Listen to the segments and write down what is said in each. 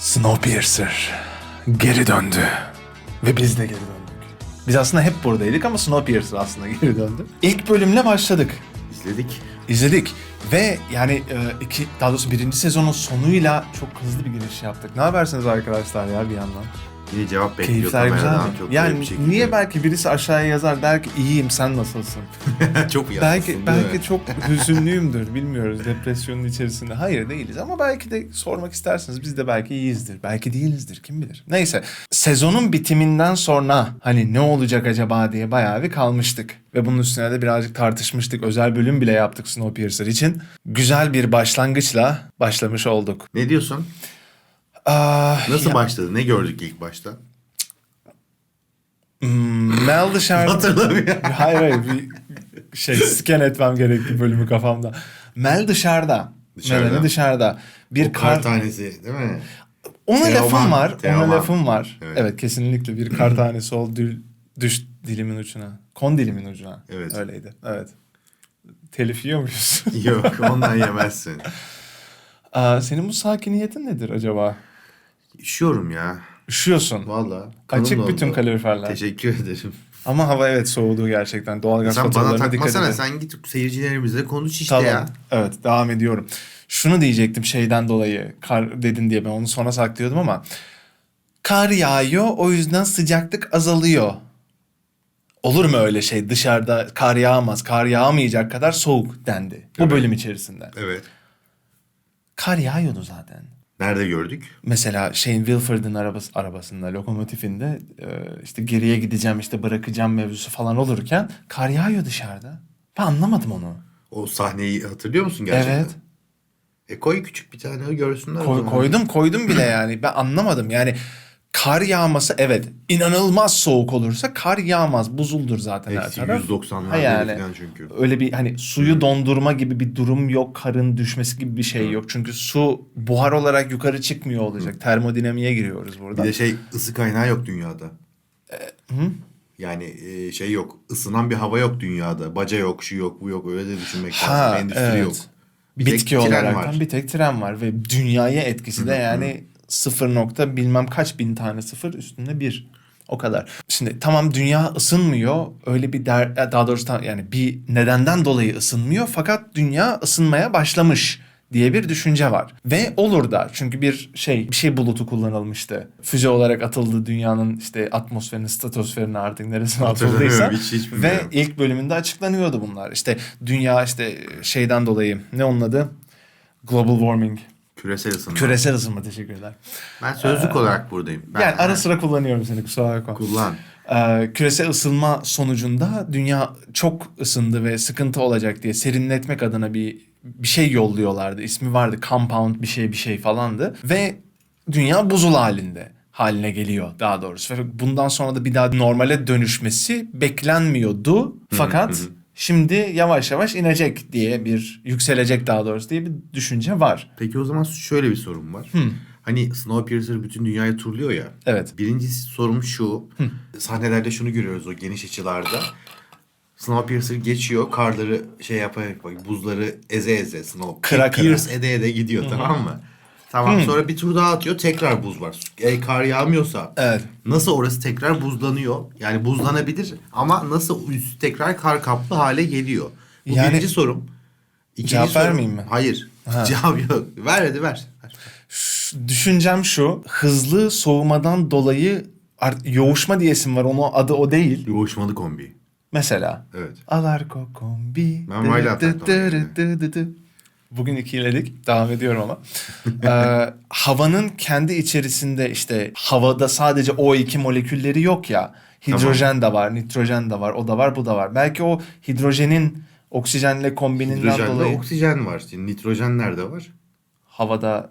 Snowpiercer geri döndü. Ve biz de geri döndük. Biz aslında hep buradaydık ama Snowpiercer aslında geri döndü. İlk bölümle başladık. İzledik. İzledik. Ve yani e, iki, daha doğrusu birinci sezonun sonuyla çok hızlı bir giriş yaptık. Ne habersiniz arkadaşlar ya bir yandan? Yine cevap bekliyor Keyifler güzel kameradan mi? çok Yani bir şekilde. niye belki birisi aşağıya yazar der ki iyiyim sen nasılsın? çok iyi belki belki mi? çok hüzünlüyümdür bilmiyoruz depresyonun içerisinde. Hayır değiliz ama belki de sormak isterseniz biz de belki iyiyizdir. Belki değilizdir kim bilir. Neyse sezonun bitiminden sonra hani ne olacak acaba diye bayağı bir kalmıştık. Ve bunun üstüne de birazcık tartışmıştık. Özel bölüm bile yaptık Snowpiercer için. Güzel bir başlangıçla başlamış olduk. Ne diyorsun? Aa, Nasıl ya- başladı? Ne gördük ilk başta? Hmm, Mel dışarıda... Hatırlamıyorum. hayır hayır bir şey scan etmem gerekti bölümü kafamda. Mel dışarıda. Dışarıda. Melanie dışarıda. Bir Bir kar kar... tanesi değil mi? Ona Teoman, lafım var. Ona Teoman. lafım var. Evet. Evet. kesinlikle bir kar tanesi ol dül- düş dilimin ucuna. Kon dilimin ucuna. Evet. Öyleydi. Evet. Telif yiyor muyuz? Yok ondan yemezsin. Aa, senin bu sakiniyetin nedir acaba? Üşüyorum ya. Üşüyorsun. Valla. Açık bütün kaloriferler. Teşekkür ederim. Ama hava evet soğudu gerçekten. Doğalgaz Sen bana takmasana. Sen git seyircilerimizle konuş işte Tamam. ya. Evet devam ediyorum. Şunu diyecektim şeyden dolayı kar dedin diye ben onu sona saklıyordum ama kar yağıyor o yüzden sıcaklık azalıyor. Olur mu öyle şey dışarıda kar yağmaz kar yağmayacak kadar soğuk dendi bu Evet. bölüm içerisinde. Evet. Kar yağıyordu zaten. Nerede gördük? Mesela şeyin Wilford'ın arabası, arabasında lokomotifinde e, işte geriye gideceğim işte bırakacağım mevzusu falan olurken kar yağıyor dışarıda. Ben anlamadım onu. O sahneyi hatırlıyor musun gerçekten? Evet. E koy küçük bir tane görsünler. Koy- koydum koydum bile yani. Ben anlamadım yani. Kar yağması evet inanılmaz soğuk olursa kar yağmaz. Buzuldur zaten her Eksi taraf. 190'larda Ha yani. falan çünkü. Öyle bir hani suyu dondurma gibi bir durum yok. Karın düşmesi gibi bir şey yok. Çünkü su buhar olarak yukarı çıkmıyor olacak. Termodinamiğe giriyoruz burada. Bir de şey ısı kaynağı yok dünyada. hı? Yani e, şey yok. ısınan bir hava yok dünyada. Baca yok, şu yok, bu yok. Öyle de düşünmek Ha, lazım. Endüstri evet. yok. Bir tek Bitki tren olarak var. bir tek tren var ve dünyaya etkisi de yani sıfır nokta bilmem kaç bin tane sıfır üstünde bir. O kadar. Şimdi tamam dünya ısınmıyor. Öyle bir der daha doğrusu tam- yani bir nedenden dolayı ısınmıyor fakat dünya ısınmaya başlamış diye bir düşünce var. Ve olur da çünkü bir şey bir şey bulutu kullanılmıştı. Füze olarak atıldı dünyanın işte atmosferine, stratosferine artık neresine atıldıysa. Hiç- hiç Ve ilk bölümünde açıklanıyordu bunlar. İşte dünya işte şeyden dolayı ne onun adı? Global warming. Küresel ısınma. Küresel ısınma teşekkürler. Ben sözlük olarak buradayım. Ben, yani ara sıra kullanıyorum seni kusura bakma. Kullan. Ee, küresel ısınma sonucunda dünya çok ısındı ve sıkıntı olacak diye serinletmek adına bir bir şey yolluyorlardı. İsmi vardı compound bir şey bir şey falandı ve dünya buzul halinde haline geliyor daha doğrusu. Ve bundan sonra da bir daha normale dönüşmesi beklenmiyordu. Fakat. Şimdi yavaş yavaş inecek diye bir yükselecek daha doğrusu diye bir düşünce var. Peki o zaman şöyle bir sorun var. Hani Snowpiercer bütün dünyayı turluyor ya. Evet. Birinci sorum şu. Sahnelerde şunu görüyoruz o geniş açılarda. Snowpiercer geçiyor. Karları şey yapar bak buzları eze eze. Snow Kıra kıra. Pierce ede ede gidiyor tamam mı? Tamam sonra bir tur daha atıyor tekrar buz var. E, kar yağmıyorsa Evet. nasıl orası tekrar buzlanıyor? Yani buzlanabilir ama nasıl üstü tekrar kar kaplı hale geliyor? Bu Yani- birinci sorum. İkinci Cevap sorum- vermeyeyim mi? Hayır. Ha. Cevap yok. Ver hadi ver. ver. Düşüncem şu. Hızlı soğumadan dolayı yoğuşma diyesim var. Onun adı o değil. Yoğuşmalı kombi. Mesela. Evet. Alarko kombi. Ben dı Bugün ikiledik. Devam ediyorum ama. ee, havanın kendi içerisinde işte havada sadece O2 molekülleri yok ya. Hidrojen de var, nitrojen de var, o da var, bu da var. Belki o hidrojenin oksijenle kombininden Hidrojende dolayı oksijen var. Şimdi nitrojen nerede var? havada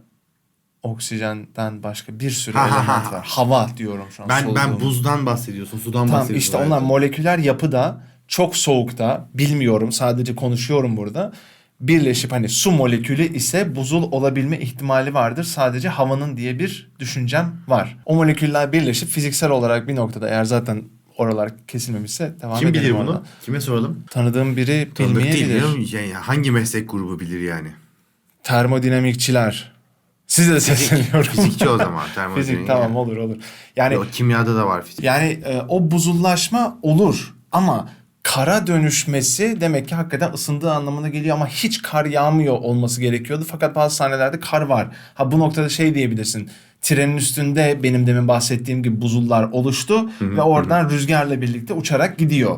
oksijenden başka bir sürü Ha, element ha. var. Hava diyorum şu an. Ben ben buzdan bahsediyorsun, sudan Tamam bahsediyorsun. işte onlar moleküler yapıda çok soğukta bilmiyorum sadece konuşuyorum burada. Birleşip hani su molekülü ise buzul olabilme ihtimali vardır. Sadece havanın diye bir düşüncem var. O moleküller birleşip fiziksel olarak bir noktada eğer zaten oralar kesilmemişse devam Kim edelim bilir bunu? Kime soralım? Tanıdığım biri Tanıdık değil. bilmeyebilir. musun? Yani hangi meslek grubu bilir yani? Termodinamikçiler. Size de sesleniyorum. Fizikçi o zaman. Fizik tamam olur olur. Yani Yok, kimyada da var fizik. yani e, o buzullaşma olur ama kara dönüşmesi demek ki hakikaten ısındığı anlamına geliyor ama hiç kar yağmıyor olması gerekiyordu. Fakat bazı sahnelerde kar var. Ha bu noktada şey diyebilirsin. Trenin üstünde benim demin bahsettiğim gibi buzullar oluştu ve oradan rüzgarla birlikte uçarak gidiyor.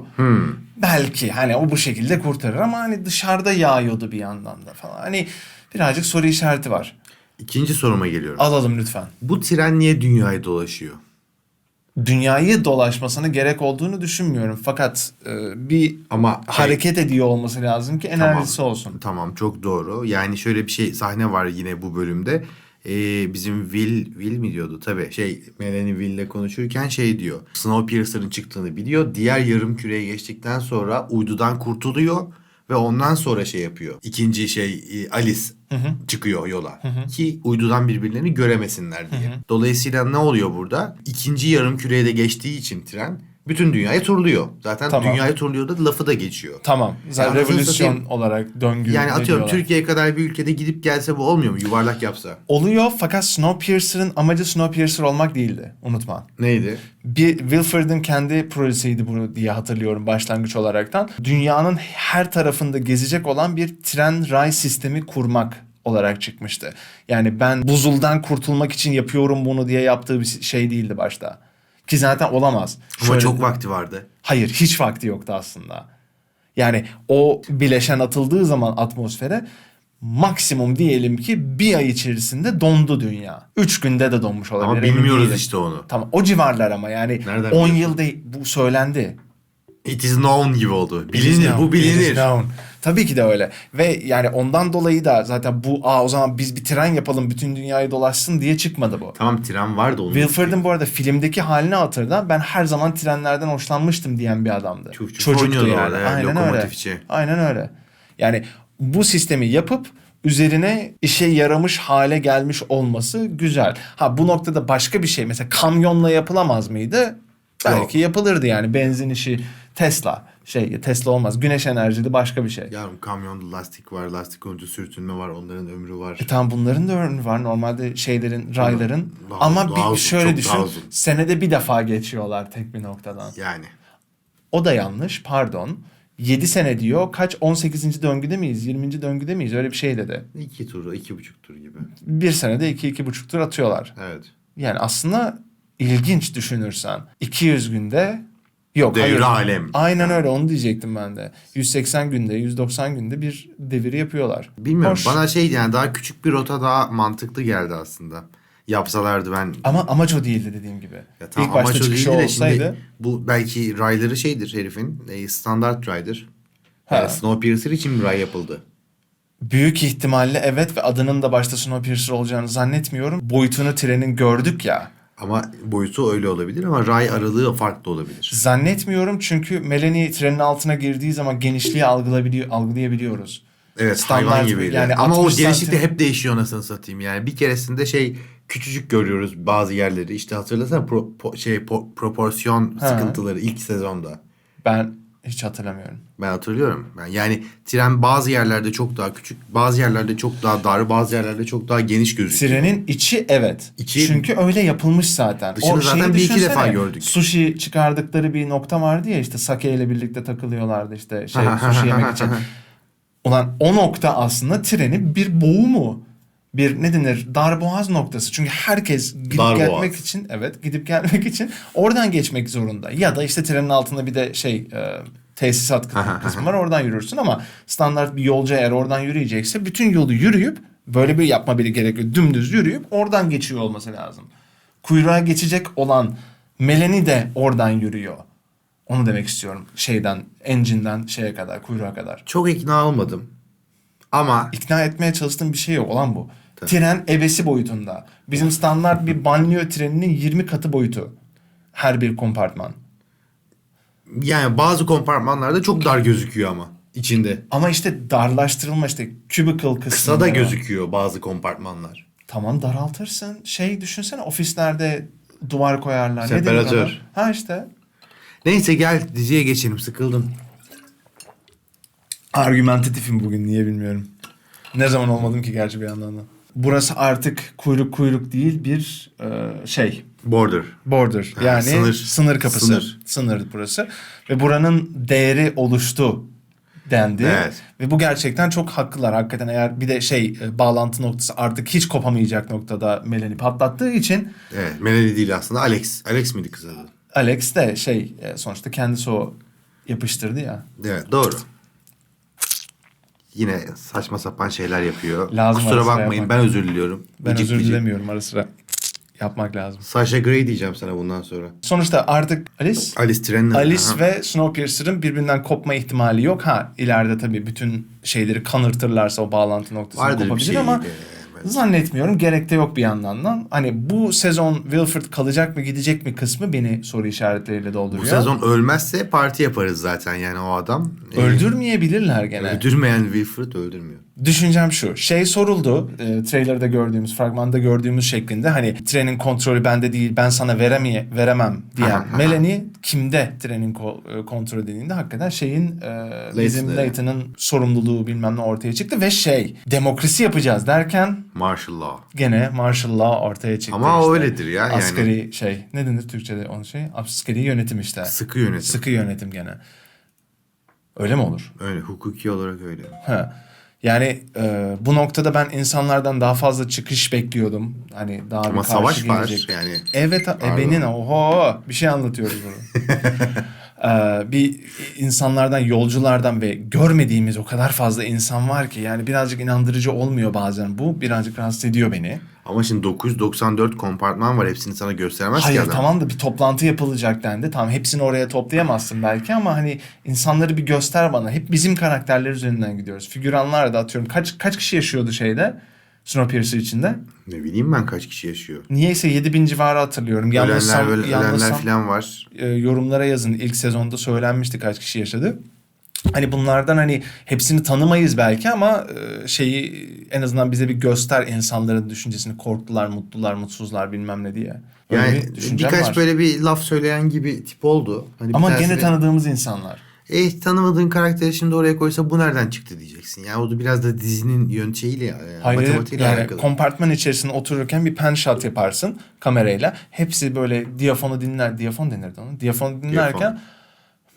Belki hani o bu şekilde kurtarır ama hani dışarıda yağıyordu bir yandan da falan. Hani birazcık soru işareti var. İkinci soruma geliyorum. Alalım lütfen. Bu tren niye dünyayı dolaşıyor? Dünyayı dolaşmasına gerek olduğunu düşünmüyorum. Fakat e, bir Ama hareket ediyor olması lazım ki enerjisi olsun. Tamam çok doğru. Yani şöyle bir şey sahne var yine bu bölümde. Ee, bizim Will, Will mi diyordu? Tabii şey Melanie Will'le konuşurken şey diyor. Snowpiercer'ın çıktığını biliyor. Diğer yarım küreye geçtikten sonra uydudan kurtuluyor. Ve ondan sonra şey yapıyor. İkinci şey e, Alice çıkıyor yola. Ki uydudan birbirlerini göremesinler diye. Dolayısıyla ne oluyor burada? İkinci yarım küreye de geçtiği için tren bütün dünyayı turluyor. Zaten Tamam. dünyayı turluyor da lafı da geçiyor. Tamam. Zaten Yani anasını revolüsyon satayım. olarak döngü Yani ne atıyorum diyorlar. Türkiye kadar bir ülkede gidip gelse bu olmuyor mu? Yuvarlak yapsa. Oluyor fakat Snowpiercer'ın amacı Snowpiercer olmak değildi. Unutma. Neydi? Bir Wilford'ın kendi projesiydi bunu diye hatırlıyorum başlangıç olaraktan. Dünyanın her tarafında gezecek olan bir tren ray sistemi kurmak olarak çıkmıştı. Yani ben buzuldan kurtulmak için yapıyorum bunu diye yaptığı bir şey değildi başta. Ki zaten olamaz. Ama Şöyle- çok vakti vardı. Hayır hiç vakti yoktu aslında. Yani o bileşen atıldığı zaman atmosfere maksimum diyelim ki bir ay içerisinde dondu dünya. Üç günde de donmuş olabilir. Ama bilmiyoruz işte onu. Tamam o civarlar ama yani Nereden 10 biliyorsun? yıl değil bu söylendi. It is known gibi oldu. Bilinir known, bu bilinir. Tabii ki de öyle. Ve yani ondan dolayı da zaten bu aa o zaman biz bir tren yapalım bütün dünyayı dolaşsın diye çıkmadı bu. Tamam tren vardı onun. Wilford'un bu arada filmdeki halini hatırla. Ben her zaman trenlerden hoşlanmıştım diyen bir adamdı. Çuf çuf Çocuktu yani. orada, evet, Aynen öyle. Aynen öyle. Yani bu sistemi yapıp üzerine işe yaramış hale gelmiş olması güzel. Ha bu noktada başka bir şey mesela kamyonla yapılamaz mıydı? Belki yapılırdı yani benzin işi Tesla şey Tesla olmaz güneş enerjili başka bir şey. Yarın kamyonda lastik var, lastik olunca sürtünme var, onların ömrü var. E tamam bunların da örneği var normalde şeylerin rayların Daha- ama daha bir uzun, şöyle düşün senede bir defa geçiyorlar tek bir noktadan. Yani. O da yanlış pardon. 7 sene diyor. Kaç 18. döngüde miyiz? 20. döngüde miyiz? Öyle bir şey dedi. iki tur, iki buçuk tur gibi. Bir senede 2 iki, buçuk tur atıyorlar. Evet. Yani aslında ilginç düşünürsen. 200 günde yok Devre hayır. alem. Aynen öyle onu diyecektim ben de. 180 günde 190 günde bir deviri yapıyorlar. Bilmiyorum Hoş. bana şey yani daha küçük bir rota daha mantıklı geldi aslında. Yapsalardı ben Ama amaç o değildi dediğim gibi. Ya tamam, İlk başta amaç o çıkışı de olsaydı. Şimdi bu belki rayları şeydir herifin. E, standart raydır. Ha. Yani Snowpiercer için bir ray yapıldı. Büyük ihtimalle evet ve adının da başta Snowpiercer olacağını zannetmiyorum. Boyutunu trenin gördük ya. Ama boyutu öyle olabilir ama ray aralığı farklı olabilir. Zannetmiyorum çünkü Melanie trenin altına girdiği zaman genişliği algılayabiliyor, algılayabiliyoruz. Evet Standart hayvan gibiydi. yani ama o 60 genişlik de santim- hep değişiyor anasını satayım. Yani bir keresinde şey küçücük görüyoruz bazı yerleri. İşte hatırlasana pro- po- şey po- proporsiyon Ha. sıkıntıları ilk sezonda. Ben hiç hatırlamıyorum. Ben hatırlıyorum. Ben yani tren bazı yerlerde çok daha küçük, bazı yerlerde çok daha dar, bazı yerlerde çok daha geniş gözüküyor. Trenin içi evet. İçi- Çünkü öyle yapılmış zaten. Dışını zaten şeyi bir iki defa gördük. Sushi çıkardıkları bir nokta vardı ya işte sake ile birlikte takılıyorlardı işte şey sushi yemek için. Ulan o nokta aslında trenin bir boğumu. Bir ne denir darboğaz noktası. Çünkü herkes gidip Darboğaz. gelmek için evet gidip gelmek için oradan geçmek zorunda. Ya da işte trenin altında bir de şey e, tesisat kısmı var oradan yürürsün ama standart bir yolcu eğer oradan yürüyecekse bütün yolu yürüyüp böyle bir yapma bile gerekiyor. Dümdüz yürüyüp oradan geçiyor olması lazım. Kuyruğa geçecek olan Melanie de oradan yürüyor. Onu demek istiyorum. Şeyden, engine'den şeye kadar, kuyruğa kadar. Çok ikna olmadım. Ama İkna etmeye çalıştığım bir şey yok. Olan bu. Tren ebesi boyutunda. Bizim standart bir banliyö treninin 20 katı boyutu. Her bir kompartman. yani bazı kompartmanlarda çok dar gözüküyor ama içinde. Ama işte darlaştırılma işte cubicle kısmı. Kısa da gözüküyor bazı kompartmanlar. Tamam daraltırsın. Şey düşünsene ofislerde duvar koyarlar. Separatör. Ha işte. Neyse gel diziye geçelim sıkıldım. Argumentatifim bugün niye bilmiyorum. Ne zaman olmadım ki gerçi bir yandan da. Burası artık kuyruk kuyruk değil bir e, şey Border. border Ha, yani sınır. sınır, kapısı. Sınır. Sınır. burası ve buranın değeri oluştu dendi. Evet. Ve bu gerçekten çok haklılar. Hakikaten eğer bir de şey e, bağlantı noktası artık hiç kopamayacak noktada Melanie patlattığı için Evet. Melanie değil aslında. Alex. Alex miydi kız adı? Alex de şey e, sonuçta kendisi o yapıştırdı ya. Evet doğru. Yine saçma sapan şeyler yapıyor. Lazım Kusura bakmayın ben özür diliyorum. Ben Gıcık özür gıcık. dilemiyorum ara sıra. Yapmak lazım. Sasha Grey diyeceğim sana bundan sonra. Sonuçta artık Alice Alice Trenner. Alice Aha. ve Snowpiercer'ın birbirinden kopma ihtimali yok. Ha ileride tabii bütün şeyleri kanırtırlarsa o bağlantı noktasını Vardır kopabilir şey. ama de, zannetmiyorum. Gerek de yok bir yandan da. Hani bu sezon Wilford kalacak mı gidecek mi kısmı beni soru işaretleriyle dolduruyor. Bu sezon ölmezse parti yaparız zaten yani o adam. Öldürmeyebilirler gene. Öldürmeyen Wilfred öldürmüyor. Düşüncem şu. Şey soruldu. E, trailer'da gördüğümüz, fragmanda gördüğümüz şeklinde hani trenin kontrolü bende değil, ben sana veremeye, veremem diyen. Melanie kimde trenin ko- e, kontrolü dediğinde hakikaten şeyin e, bizim. Layton'ın sorumluluğu bilmem ne ortaya çıktı ve şey demokrasi yapacağız derken Martial Law. gene martial law ortaya çıktı. Ama işte. öyledir ya yani. Askeri şey ne denir Türkçe'de onun şey? Askeri yönetim işte. Sıkı yönetim. Sıkı yönetim gene. Öyle mi olur? Öyle hukuki olarak öyle. Ha. Yani e, bu noktada ben insanlardan daha fazla çıkış bekliyordum. Hani daha Ama bir karşı savaş var gelecek. yani. Evet, e, benim oho bir şey anlatıyoruz bunu. Ee, bir insanlardan, yolculardan ve görmediğimiz o kadar fazla insan var ki yani birazcık inandırıcı olmuyor bazen bu. Birazcık rahatsız ediyor beni. Ama şimdi 994 kompartman var. Hepsini sana gösteremez Hayır ki adam. tamam da bir toplantı yapılacak dendi. Tamam hepsini oraya toplayamazsın belki ama hani insanları bir göster bana. Hep bizim karakterler üzerinden gidiyoruz. Figüranlar da atıyorum. Kaç kaç kişi yaşıyordu şeyde? Snowpiercer içinde. Ne bileyim ben kaç kişi yaşıyor. Niyeyse 7000 civarı hatırlıyorum. Yanlışsam, ölenler, öl- yanlışsam ölenler falan var. e, yorumlara yazın. İlk sezonda söylenmişti kaç kişi yaşadı. Hani bunlardan hani hepsini tanımayız belki ama e, şeyi en azından bize bir göster insanların düşüncesini korktular, mutlular, mutsuzlar bilmem ne diye. Öyle Yani bir birkaç var. böyle bir laf söyleyen gibi tip oldu. Hani bir Ama tanesini, gene tanıdığımız insanlar. E tanımadığın karakteri şimdi oraya koysa bu nereden çıktı diyeceksin. Yani o da biraz da dizinin yöntemiyle, yani Hayır matematiğiyle yani alakalı. kompartman içerisinde otururken bir pen shot yaparsın kamerayla. Hepsi böyle diyafonu dinler. Diyafon denirdi ona. Diyafonu dinlerken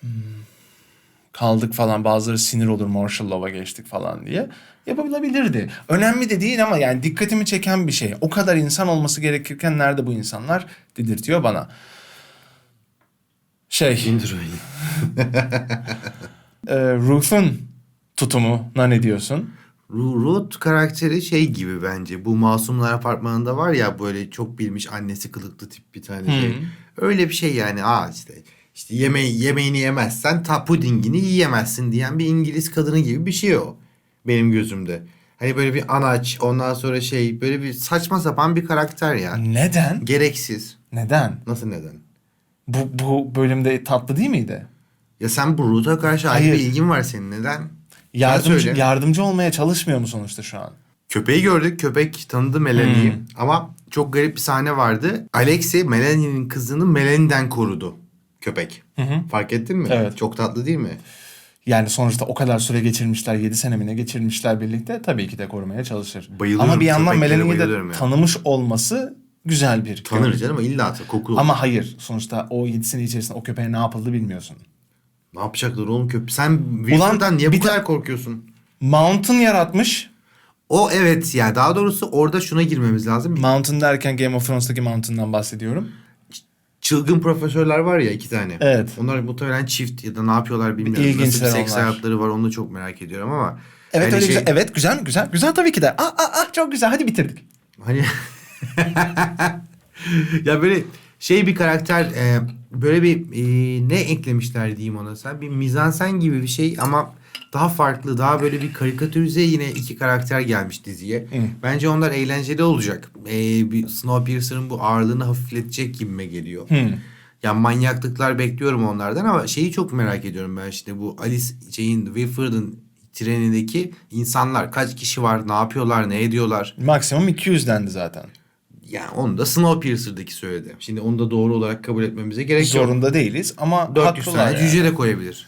"Hmm, kaldık falan bazıları sinir olur martial law'a geçtik falan diye yapabilirdi. Önemli de değil ama yani dikkatimi çeken bir şey. O kadar insan olması gerekirken nerede bu insanlar dedirtiyor bana. Şey, İndir e, Ruth'un tutumuna ne diyorsun? Ru- Ruth karakteri şey gibi bence. Bu Masumlar Apartmanı'nda var ya böyle çok bilmiş annesi kılıklı tip bir tane şey. Öyle bir şey yani. Aa işte işte yemeği, yemeğini yemezsen ta pudingini yiyemezsin diyen bir İngiliz kadını gibi bir şey o. Benim gözümde. Hani böyle bir anaç ondan sonra şey böyle bir saçma sapan bir karakter ya. Neden? Gereksiz. Neden? Nasıl neden? Bu, bu bölümde tatlı değil miydi? Ya sen bu Ruth'a karşı ayrı Hayır. bir ilgin var senin. Neden? Yardımcı, söyle. yardımcı olmaya çalışmıyor mu sonuçta şu an? Köpeği gördük. Köpek tanıdı Melanie'yi. Hmm. Ama çok garip bir sahne vardı. Alexi Melanie'nin kızını Melanie'den korudu. Köpek. Fark ettin mi? Evet. Çok tatlı değil mi? Yani sonuçta o kadar süre geçirmişler, 7 sene mi ne geçirmişler birlikte tabii ki de korumaya çalışır. Bayılıyorum, Ama bir yandan de ya. tanımış olması güzel bir Tanır köpek. canım ama illa kokulu. Ama hayır sonuçta o 7 sene içerisinde o köpeğe ne yapıldı bilmiyorsun. Ne yapacaklar oğlum köpek? Sen Wilford'dan niye bu bir ta- kadar korkuyorsun? Mountain yaratmış. O evet ya daha doğrusu orada şuna girmemiz lazım. Mountain derken Game of Thrones'taki Mountain'dan bahsediyorum. Çılgın profesörler var ya iki tane. Evet. Onlar muhtemelen çift ya da ne yapıyorlar bilmiyorum. İlginçler Nasıl bir seks onlar. hayatları var onu da çok merak ediyorum ama. Evet hani öyle şey- güzel. Evet güzel mi? Güzel. Güzel tabii ki de. Aa, aa, aa, çok güzel. Hadi bitirdik. Hani ya böyle şey bir karakter e, böyle bir e, ne eklemişler diyeyim ona sen bir mizansen gibi bir şey ama daha farklı daha böyle bir karikatürize yine iki karakter gelmiş diziye. Bence onlar eğlenceli olacak. E, bir Snowpiercer'ın bu ağırlığını hafifletecek gibime geliyor. Hmm. Ya manyaklıklar bekliyorum onlardan ama şeyi çok merak ediyorum ben işte bu Alice şeyin Wilford'ın trenindeki insanlar kaç kişi var ne yapıyorlar ne ediyorlar. Maksimum 200 dendi zaten. Yani onu da Snowpiercer'daki söyledi. Şimdi onu da doğru olarak kabul etmemize gerek yok. Zorunda değiliz ama 400 haklılar tane yani. cüce de koyabilir.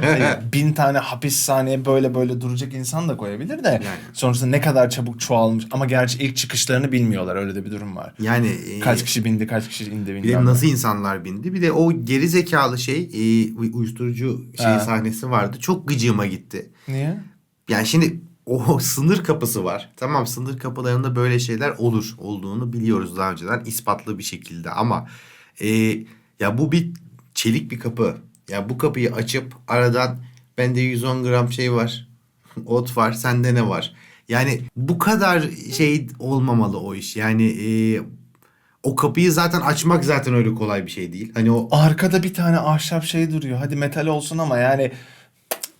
Hayır, bin tane hapishaneye böyle böyle duracak insan da koyabilir de Yani. sonrasında ne kadar çabuk çoğalmış ama gerçi ilk çıkışlarını bilmiyorlar öyle de bir durum var. Yani e, Kaç kişi bindi kaç kişi indi bir de bilmiyorum. nasıl insanlar bindi. Bir de o geri zekalı şey e, uy- uyuşturucu şey sahnesi vardı. Çok gıcığıma gitti. Niye? Yani şimdi o sınır kapısı var. Tamam sınır kapılarında böyle şeyler olur. Olduğunu biliyoruz daha önceden ispatlı bir şekilde ama e, ya bu bir çelik bir kapı. Ya bu kapıyı açıp aradan bende 110 gram şey var. Ot var. Sende ne var? Yani bu kadar şey olmamalı o iş. Yani e, o kapıyı zaten açmak zaten öyle kolay bir şey değil. Hani o Arkada bir tane ahşap şey duruyor. Hadi metal olsun ama yani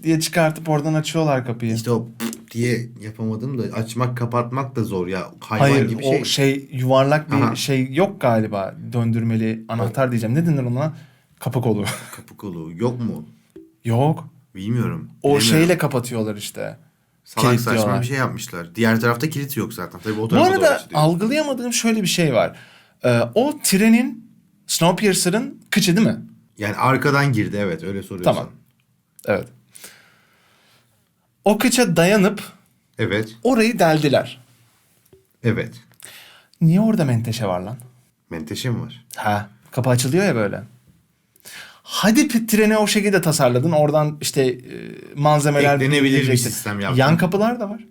diye çıkartıp oradan açıyorlar kapıyı. işte o diye yapamadım da açmak kapatmak da zor ya. Hayvan Hayır gibi o şey. şey. yuvarlak bir Aha. şey yok galiba. Döndürmeli anahtar diyeceğim. Ne denir ona? Kapı kolu. Kapı kolu yok mu? yok. Bilmiyorum. O Bilemiyorum. şeyle kapatıyorlar işte. Salak saçma bir şey yapmışlar. Diğer tarafta kilit yok zaten. Tabii o Bu arada algılayamadığım şöyle bir şey var. Ee, o trenin Snowpiercer'ın kıçı değil mi? Yani arkadan girdi evet öyle soruyorsan. Tamam. Evet. O kıça dayanıp Evet. orayı deldiler. Evet. Niye orada menteşe var lan? Menteşe mi var? Ha, kapı açılıyor ya böyle. Hadi treni o şekilde tasarladın. Oradan işte e, malzemeler Eklenebilir bir sistem yaptın. Yan kapılar da var.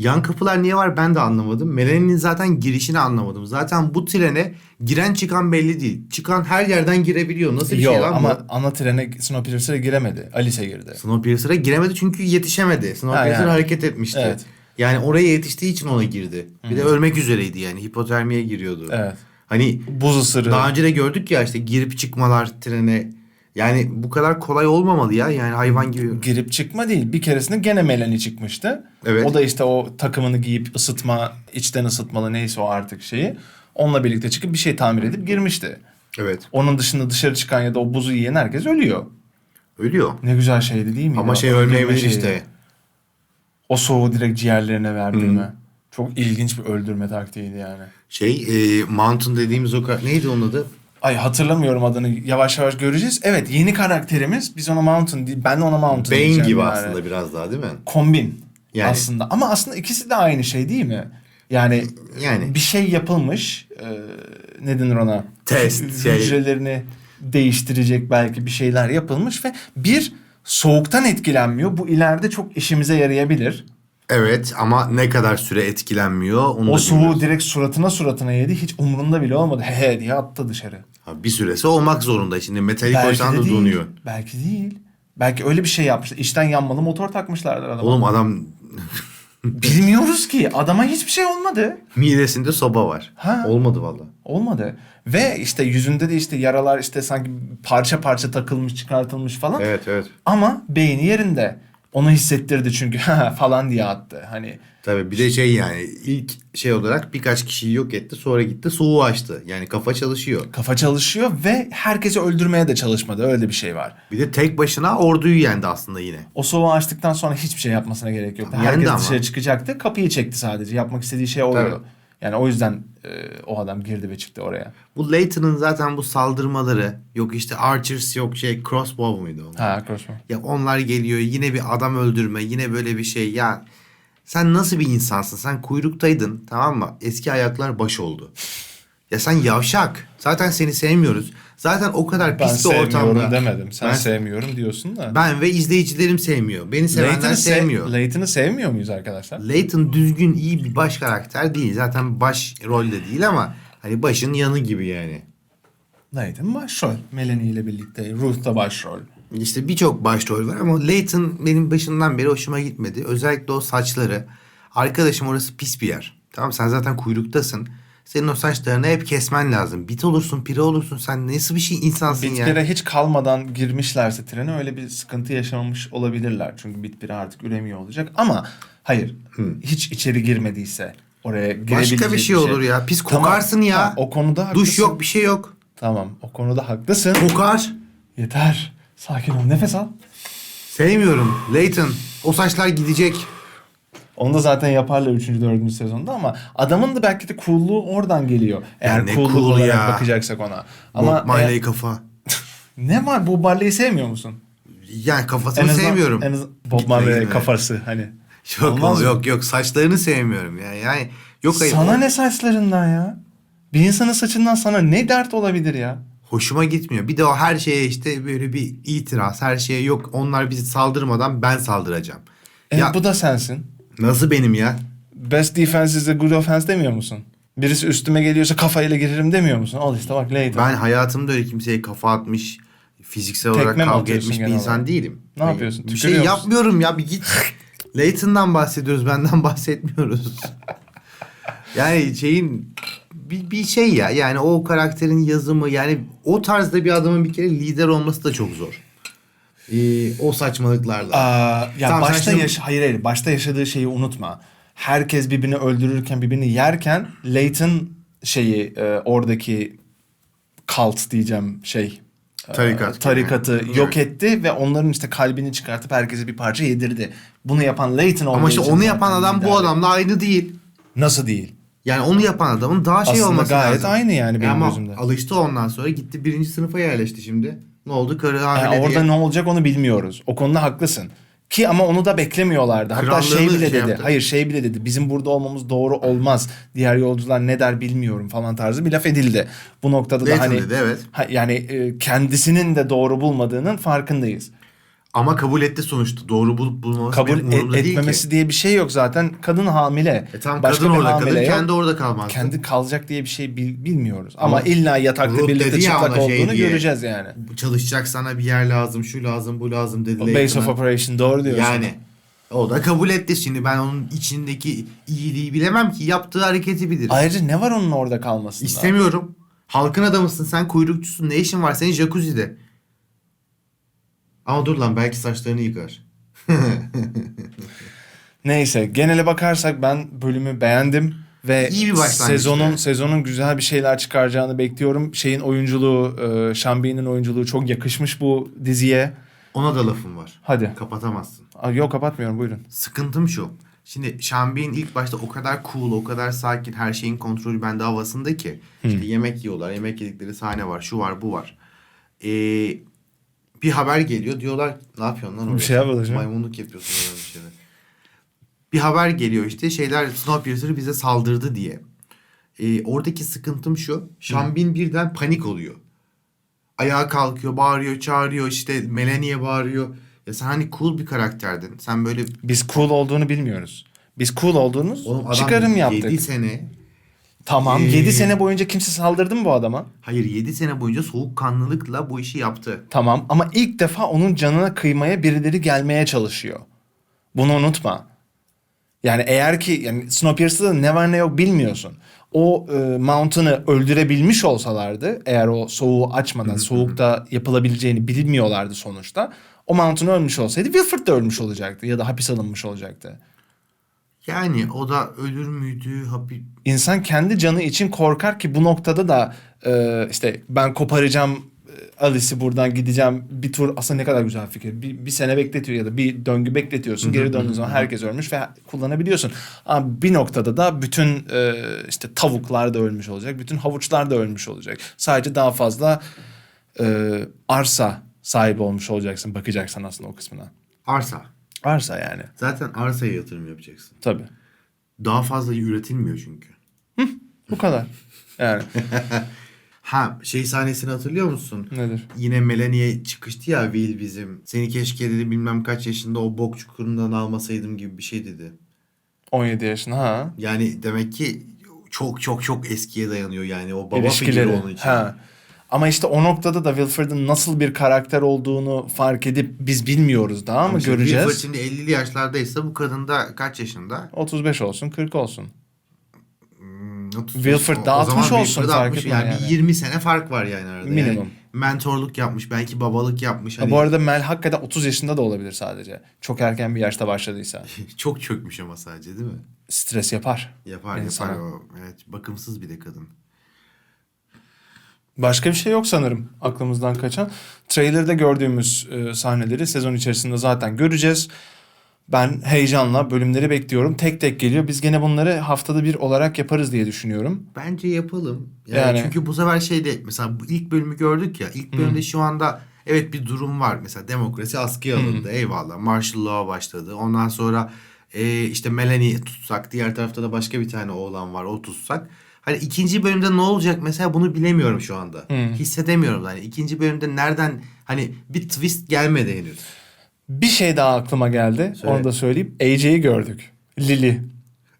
Yan kapılar niye var ben de anlamadım. Melanie'nin zaten girişini anlamadım. Zaten bu trene giren çıkan belli değil. Çıkan her yerden girebiliyor. Nasıl bir Yok şey lan ama bu? ana trene Snowpiercer'a giremedi. Alice girdi. Snowpiercer'a giremedi çünkü yetişemedi. Snowpiercer Ha, yani. hareket etmişti. Evet. Yani oraya yetiştiği için ona girdi. Bir de ölmek üzereydi yani. Hipotermiye giriyordu. Evet. Hani Buz ısırığı. Daha önce de gördük ya işte girip çıkmalar trene. Yani bu kadar kolay olmamalı ya. Yani hayvan gibi. girip çıkma değil. Bir keresinde gene Melanie çıkmıştı. Evet. O da işte o takımını giyip ısıtma, içten ısıtmalı neyse o artık şeyi. Onunla birlikte çıkıp bir şey tamir edip girmişti. Evet. Onun dışında dışarı çıkan ya da o buzu yiyen herkes ölüyor. Ölüyor. Ne güzel şeydi değil mi? Ama O şey şeyi. işte. O soğuğu direkt ciğerlerine verdirme. Çok ilginç bir öldürme taktiğiydi yani. Şey e, Mountain dediğimiz o neydi onun adı? Ay hatırlamıyorum adını. Yavaş yavaş göreceğiz. Evet yeni karakterimiz. Biz ona Mountain değil. Ben de ona Mountain Bane diyeceğim gibi yani. aslında biraz daha değil mi? Kombin Yani- aslında. Ama aslında ikisi de aynı şey değil mi? Yani Yani. bir şey yapılmış. E, ne denir ona? Test, şey. Hücrelerini değiştirecek belki bir şeyler yapılmış ve bir soğuktan etkilenmiyor. Bu ileride çok işimize yarayabilir. Evet ama ne kadar süre etkilenmiyor onu O da soğuğu direkt suratına suratına yedi. Hiç umurunda bile olmadı. He he diye attı dışarı. Ha, bir süresi olmak zorunda. Şimdi metalik koysan da değil. donuyor. Belki değil. Belki öyle bir şey yapmışlar. İçten yanmalı motor takmışlardır adama. Oğlum adam Bilmiyoruz ki. Adama hiçbir şey olmadı. midesinde soba var. Ha. Olmadı valla. Olmadı. Ve işte yüzünde de işte yaralar işte sanki parça parça takılmış çıkartılmış falan. Evet evet. Ama beyni yerinde. Onu hissettirdi çünkü falan diye attı. Hani Tabii bir de şey yani ilk şey olarak birkaç kişiyi yok etti sonra gitti soğuğu açtı. Yani kafa çalışıyor. kafa çalışıyor ve herkesi öldürmeye de çalışmadı. Öyle bir şey var. Bir de tek başına orduyu yendi aslında yine. O soğuğu açtıktan sonra hiçbir şey yapmasına gerek yoktu. Yendi Herkes ama. dışarı çıkacaktı. Kapıyı çekti sadece. Yapmak istediği şey oydu. Tabii. Yani o yüzden e, o adam girdi ve çıktı oraya. Bu Layton'ın zaten bu saldırmaları yok işte Archers yok şey crossbow muydu onlar? Ha crossbow. Ya onlar geliyor yine bir adam öldürme yine böyle bir şey ya. Sen nasıl bir insansın? Sen kuyruktaydın tamam mı? Eski ayaklar baş oldu. Ya sen yavşak. Zaten seni sevmiyoruz. Zaten o kadar Ben pis bir ortamda. demedim. Sen Ben- sevmiyorum diyorsun da. Ben ve izleyicilerim sevmiyor. Beni sevenler Layton'ı se- sevmiyor. Layton'ı sevmiyor muyuz arkadaşlar? Layton düzgün iyi bir baş karakter değil. Zaten baş rolde değil ama hani başın yanı gibi yani. Layton başrol. Melanie ile birlikte. Ruth da başrol. İşte birçok başrol var ama Layton benim başından beri hoşuma gitmedi. Özellikle o saçları. Arkadaşım orası pis bir yer. Tamam sen zaten kuyruktasın. Senin o saçlarını hep kesmen lazım. Bit olursun, pire olursun. Sen nasıl bir şey insansın ya? bire hiç kalmadan girmişlerse trene öyle bir sıkıntı yaşamamış olabilirler. Çünkü bit bire artık üremiyor olacak. Ama hayır hiç içeri girmediyse oraya girebilecek Başka bir şey olur ya. Pis Tamam. kokarsın ya. Ha, o konuda haklısın. Duş yok, bir şey yok. Tamam o konuda haklısın. Kokar. Yeter. Sakin ol nefes al. Sevmiyorum. Layton. O saçlar gidecek. Onu da zaten yaparlar 3. 4. sezonda ama adamın da belki de coolluğu oradan geliyor. Eğer coolluğu cool olarak ya. bakacaksak ona. Ama eğer- Marley kafa. ne var bu Barley'i sevmiyor musun? Yani kafasını En azından, sevmiyorum. En azından Bob Marley kafası hani. Yok Olmaz mı? yok yok saçlarını sevmiyorum yani. Yani yok. Sana o- ne saçlarından ya? Bir insanın saçından sana ne dert olabilir ya? Hoşuma gitmiyor. Bir de o her şeye işte böyle bir itiraz. Her şeye yok onlar bizi saldırmadan ben saldıracağım. E, ya bu da sensin. Nasıl benim ya? Best defense is a good offense demiyor musun? Birisi üstüme geliyorsa kafayla girerim demiyor musun? Al işte bak Leighton. Ben hayatımda öyle kimseye kafa atmış, fiziksel Tekme olarak mi kavga atıyorsun etmiş bir genel insan olarak? değilim. Ne yapıyorsun? Bir şey Tükürüyor musun? yapmıyorum ya bir git. Leighton'dan bahsediyoruz benden bahsetmiyoruz. yani şeyin bir, bir şey ya yani o karakterin yazımı yani o tarzda bir adamın bir kere lider olması da çok zor. Ee, o saçmalıklarla. Aa, ya Tamam, başta şimdi- yaş hayır hayır başta yaşadığı şeyi unutma. Herkes birbirini öldürürken birbirini yerken Leighton şeyi e, oradaki cult diyeceğim şey e, Tarikat. tarikatı Yani. yok etti ve onların işte kalbini çıkartıp herkese bir parça yedirdi. Bunu yapan Leighton Ama işte onu yapan adam bu adamla aynı değil. Nasıl değil? Yani onu yapan adamın daha şey Aslında olması gayet lazım. aynı yani benim Ama gözümde. alıştı ondan sonra gitti birinci sınıfa yerleşti şimdi. Ne oldu karı Yani hamile orada diye. ne olacak onu bilmiyoruz. O konuda haklısın. Ki ama onu da beklemiyorlardı. Hatta Krallığını şey bile şey dedi. yaptı. Hayır şey bile dedi. Bizim burada olmamız doğru olmaz. Diğer yolcular ne der bilmiyorum falan tarzı bir laf edildi. Bu noktada da hani dedi evet. ha- yani e, kendisinin de doğru bulmadığının farkındayız. Ama kabul etti sonuçta. Doğru bulup bulmaması Kabul benim umurumda et- değil etmemesi ki. diye bir şey yok zaten. Kadın hamile. E tamam Başka kadın bir orada hamile kalır, yok. kendi orada kalmaz. Kendi kalacak diye bir şey bil- bilmiyoruz. Ama, Ama illa yatakta Ruth birlikte dedi ya çıplak ona şey olduğunu diye. göreceğiz yani. Çalışacak sana bir yer lazım, şu lazım, bu lazım dedi. O Base of Operation doğru diyorsun. Yani o da kabul etti şimdi. Ben onun içindeki iyiliği bilemem ki. Yaptığı hareketi bilirim. Ayrıca ne var onun orada kalmasında? İstemiyorum. Halkın adamısın sen kuyrukçusun. Ne işin var senin jacuzzi'de? Ama dur lan belki saçlarını yıkar. Neyse genele bakarsak ben bölümü beğendim ve İyi bir sezonun sezonun güzel bir şeyler çıkaracağını bekliyorum. Şeyin oyunculuğu, e, Şambi'nin oyunculuğu çok yakışmış bu diziye. Ona da lafım var. Hadi. Kapatamazsın. Aa, Yok kapatmıyorum buyurun. Sıkıntım şu. Şimdi Şambi'nin ilk başta o kadar cool, o kadar sakin, her şeyin kontrolü bende havasında ki. İşte yemek yiyorlar, yemek yedikleri sahne var, şu var, bu var. Ee, bir haber geliyor, diyorlar ne yapıyorsun lan oraya? Bir şey yapmadım. Maymunluk yapıyorsun öyle bir şeyler. Bir haber geliyor işte şeyler Snowpiercer bize saldırdı diye. Ee, oradaki sıkıntım şu. Şambin birden panik oluyor. Ayağa kalkıyor, bağırıyor, çağırıyor işte Melanie'ye bağırıyor. Ya sen hani cool bir karakterdin. Sen böyle Biz cool olduğunu bilmiyoruz. Biz cool olduğunuz Oğlum adam çıkarım yaptık. 7 sene Tamam Ee, 7 sene boyunca kimse saldırdı mı bu adama? hayır 7 sene boyunca soğukkanlılıkla bu işi yaptı. Tamam ama ilk defa onun canına kıymaya birileri gelmeye çalışıyor. Bunu unutma. Yani eğer ki yani Snowpiercer'da ne var ne yok bilmiyorsun. O e, Mountain'ı öldürebilmiş olsalardı eğer o soğuğu açmadan soğukta yapılabileceğini bilmiyorlardı sonuçta. O Mountain ölmüş olsaydı Wilford da ölmüş olacaktı ya da hapis alınmış olacaktı. Yani o da ölür müydü? Hapi... İnsan kendi canı için korkar ki bu noktada da e, işte ben koparacağım e, Alice'i buradan gideceğim bir tur aslında ne kadar güzel fikir. Bir, bir sene bekletiyor ya da bir döngü bekletiyorsun. Geri döndüğün zaman herkes ölmüş ve kullanabiliyorsun. Ama bir noktada da bütün e, işte tavuklar da ölmüş olacak. Bütün havuçlar da ölmüş olacak. Sadece daha fazla e, arsa sahibi olmuş olacaksın. Bakacaksan aslında o kısmına. Arsa. Arsa yani. Zaten arsaya yatırım yapacaksın. Tabii. Daha fazla üretilmiyor çünkü. Bu kadar. Yani Ha şey sahnesini hatırlıyor musun? nedir? Yine Melanie çıkıştı ya Will bizim. Seni keşke dedi bilmem kaç yaşında o bok çukurundan almasaydım gibi bir şey dedi. 17 yaşında ha. Yani demek ki çok çok çok eskiye dayanıyor yani o baba figürü ilişkileri. onun için. Ha. Ama işte o noktada da Wilford'ın nasıl bir karakter olduğunu fark edip biz bilmiyoruz daha mı işte göreceğiz? Wilford şimdi 50'li yaşlardaysa bu kadın da kaç yaşında? 35 olsun 40 olsun. Hmm, 35. Wilford O- da o zaman 60 olsun, fark 60. etmiyor yani. yani. bir 20 sene fark var yani arada. Minimum. Yani mentorluk yapmış belki babalık yapmış. Ha, Hani bu arada Mel hakikaten 30 yaşında da olabilir sadece. Çok erken bir yaşta başladıysa. çok çökmüş ama sadece değil mi? Stres yapar. Yapar İnsana. yapar o. Evet bakımsız bir de kadın. Başka bir şey yok sanırım aklımızdan kaçan. Trailer'da gördüğümüz e, sahneleri sezon içerisinde zaten göreceğiz. Ben heyecanla bölümleri bekliyorum. Tek tek geliyor. Biz gene bunları haftada bir olarak yaparız diye düşünüyorum. Bence yapalım. Yani, Yani- çünkü bu sefer şeyde mesela bu ilk bölümü gördük ya. ilk bölümde şu anda Evet bir durum var. Mesela demokrasi askıya alındı. Eyvallah. Martial law başladı. Ondan sonra e, işte Melanie tutsak. Diğer tarafta da başka bir tane oğlan var. O tutsak. Hani ikinci bölümde ne olacak mesela bunu bilemiyorum şu anda. Hissedemiyorum. Hani ikinci bölümde nereden hani bir twist gelmedi henüz. Bir şey daha aklıma geldi. Söyle. Onu da söyleyeyim. AJ'yi gördük. Lily.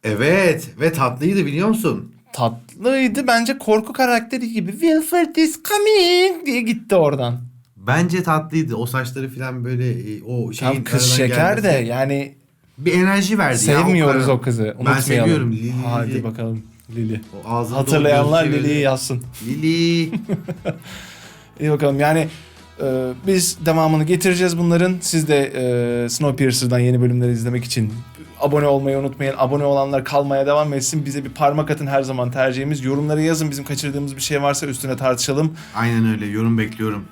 Evet ve tatlıydı biliyor musun? Tatlıydı. Bence korku karakteri gibi. Wilfred is coming diye gitti oradan. Bence tatlıydı. O saçları falan böyle e, o şeyin Tam kız şeker de gelmesi yani bir enerji verdi. ya, sevmiyoruz kadar. o kızı. Ben Unutmayalım. seviyorum Lili. Hadi bakalım Lili. O ağzında Hatırlayanlar Lili'yi yazsın. Lili. İyi bakalım yani e, biz devamını getireceğiz bunların. Siz de e, Snowpiercer'dan yeni bölümleri izlemek için abone olmayı unutmayın. Abone olanlar kalmaya devam etsin. Bize bir parmak atın her zaman tercihimiz. Yorumlara yazın bizim kaçırdığımız bir şey varsa üstüne tartışalım. Aynen öyle yorum bekliyorum.